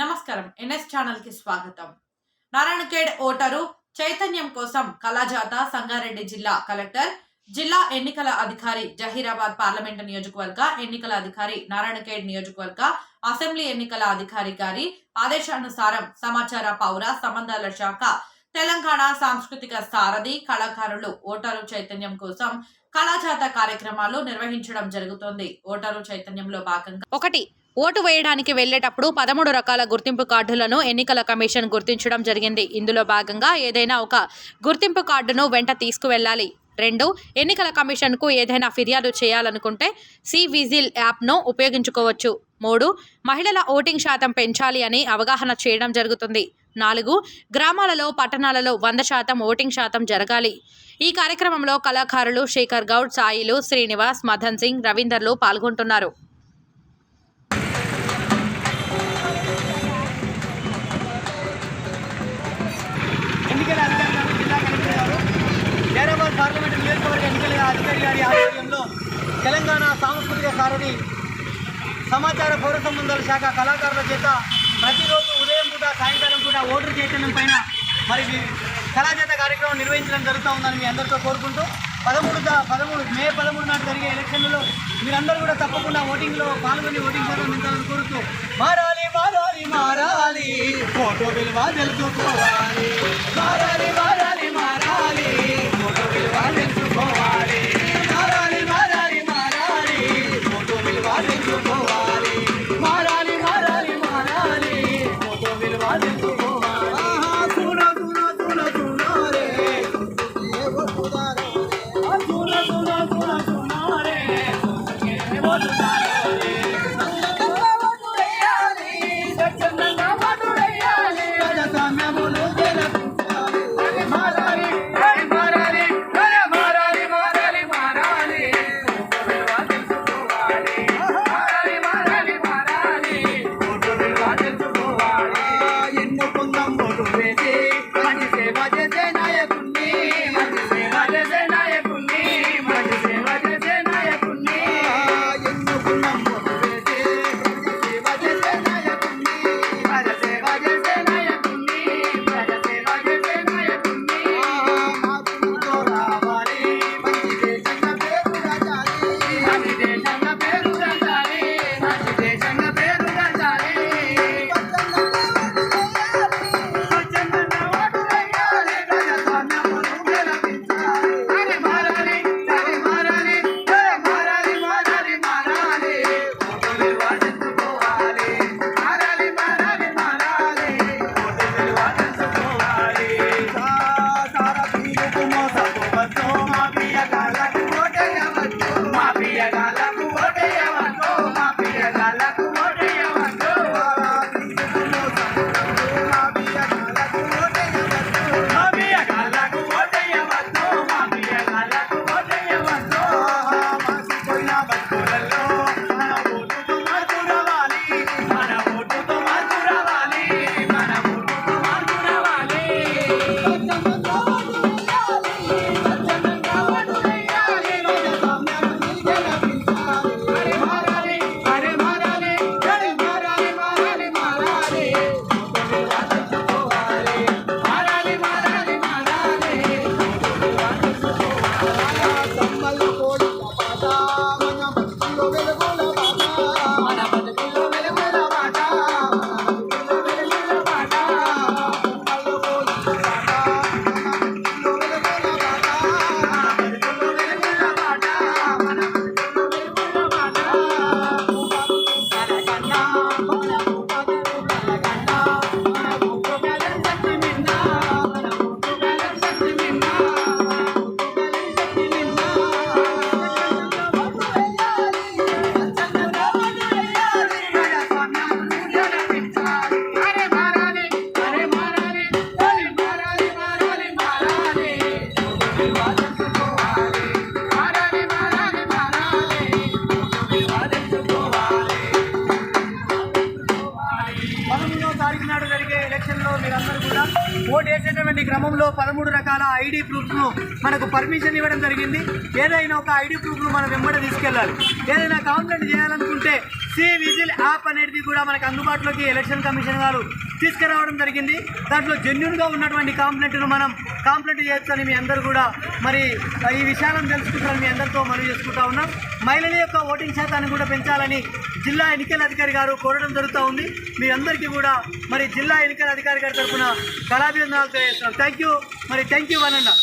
నమస్కారం. ఎన్ఎస్ ఛానల్కి స్వాగతం నారాయణఖేడ్ ఓటరు చైతన్యం కోసం కళాజాత సంగారెడ్డి జిల్లా కలెక్టర్ జిల్లా ఎన్నికల అధికారి జహీరాబాద్ పార్లమెంటు నియోజకవర్గ ఎన్నికల అధికారి నారాయణఖేడ్ నియోజకవర్గ అసెంబ్లీ ఎన్నికల అధికారి గారి ఆదేశానుసారం సమాచార పౌర సంబంధాల శాఖ తెలంగాణ సాంస్కృతిక సారథి కళాకారులు ఓటరు చైతన్యం కోసం కళాజాత కార్యక్రమాలు నిర్వహించడం జరుగుతోంది. ఓటరు చైతన్యంలో భాగంగా ఒకటి ఓటు వేయడానికి వెళ్ళేటప్పుడు పదమూడు రకాల గుర్తింపు కార్డులను ఎన్నికల కమిషన్ గుర్తించడం జరిగింది. ఇందులో భాగంగా ఏదైనా ఒక గుర్తింపు కార్డును వెంట తీసుకువెళ్ళాలి. రెండు ఎన్నికల కమిషన్కు ఏదైనా ఫిర్యాదు చేయాలనుకుంటే సి విజిల్ యాప్ను ఉపయోగించుకోవచ్చు. మూడు మహిళల ఓటింగ్ శాతం పెంచాలి అని అవగాహన చేయడం జరుగుతుంది. నాలుగు గ్రామాలలో పట్టణాలలో వంద శాతం ఓటింగ్ శాతం జరగాలి. ఈ కార్యక్రమంలో కళాకారులు శేఖర్ గౌడ్ సాయిలు శ్రీనివాస్ మదన్ సింగ్ రవీందర్లు పాల్గొంటున్నారు. అధికారి పార్లమెంట్ నియోజకవర్గ ఎన్నికల అధికారి గారి ఆధ్వర్యంలో తెలంగాణ సాంస్కృతిక సారథి సమాచార పౌర సంబంధాల శాఖ కళాకారుల చేత ప్రతిరోజు సాయంకాలం కూడా ఓటర్ చైతన్యం పైన మరి కళాచేత కార్యక్రమం నిర్వహించడం జరుగుతూ ఉందని మీ అందరితో కోరుకుంటూ పదమూడు పదమూడు మే పదమూడు నాడు జరిగే ఎలక్షన్లలో మీరందరూ కూడా తప్పకుండా ఓటింగ్లో పాల్గొని ఓటింగ్ శాతం కోరుతూ మారాలి మారాలి మారాలి ఫోటో విలువ తెలుసుకోవాలి. మారాలి మారాలి మారాలి కూడా ఓటు వేసేటువంటి క్రమంలో పదమూడు రకాల ఐడి ప్రూఫ్ను మనకు పర్మిషన్ ఇవ్వడం జరిగింది. ఏదైనా ఒక ఐడి ప్రూఫ్ను మనం వెంబడి తీసుకెళ్ళాలి. ఏదైనా కంప్లైంట్ చేయాలనుకుంటే సి విజిల్ యాప్ అనేది కూడా మనకు అందుబాటులోకి ఎలక్షన్ కమిషన్ వారు తీసుకురావడం జరిగింది. దాంట్లో జెన్యున్గా ఉన్నటువంటి కాంప్లైంట్ను మనం కాంప్లైంట్ చేయొచ్చని మీ అందరూ కూడా మరి ఈ విషయాలను తెలుసుకుంటారని మీ అందరితో మనవి చేసుకుంటా ఉన్నాం. మహిళల యొక్క ఓటింగ్ శాతాన్ని కూడా పెంచాలని జిల్లా ఎన్నికల అధికారి గారు కోరడం జరుగుతూ ఉంది. మీ అందరికీ కూడా మరి జిల్లా ఎన్నికల అధికారి గారి తరఫున కళాభివందనాలు తెలియజేస్తున్నాం. థ్యాంక్ యూ మరి థ్యాంక్ యూ వనండా